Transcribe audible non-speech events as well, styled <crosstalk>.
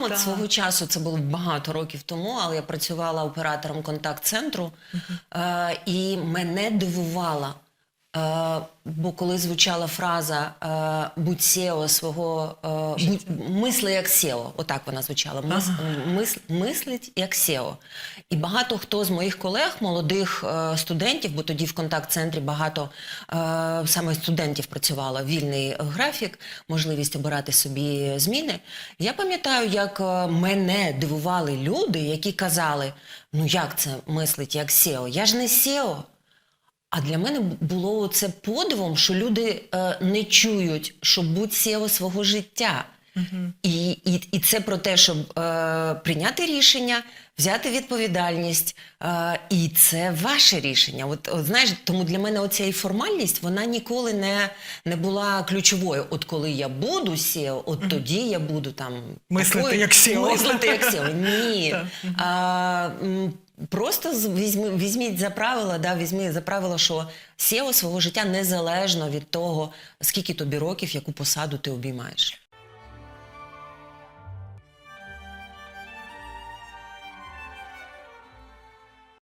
От свого часу це було багато років тому, але я працювала оператором контакт-центру, е, і мене дивувала. Е, бо коли звучала фраза е, будь SEO свого е, будь, мисли як SEO, отак вона звучала. Мис, мис, мислить як SEO. І багато хто з моїх колег, молодих студентів, бо тоді в контакт-центрі багато саме студентів працювало, вільний графік, можливість обирати собі зміни. Я пам'ятаю, як мене дивували люди, які казали: ну як це мислить як SEO? Я ж не SEO. А для мене було це подивом, що люди е, не чують, що будь-сіло свого життя. І, і, і це про те, щоб е, прийняти рішення, взяти відповідальність, е, і це ваше рішення. От, от знаєш, тому для мене оця і формальність вона ніколи не, не була ключовою. От коли я буду SEO, от тоді я буду там Мислити такою- як SEO. Мислити як SEO. <laughs> Ні. А, просто візьми, візьміть за правило, да, візьми за правило, що SEO свого життя незалежно від того, скільки тобі років, яку посаду ти обіймаєш.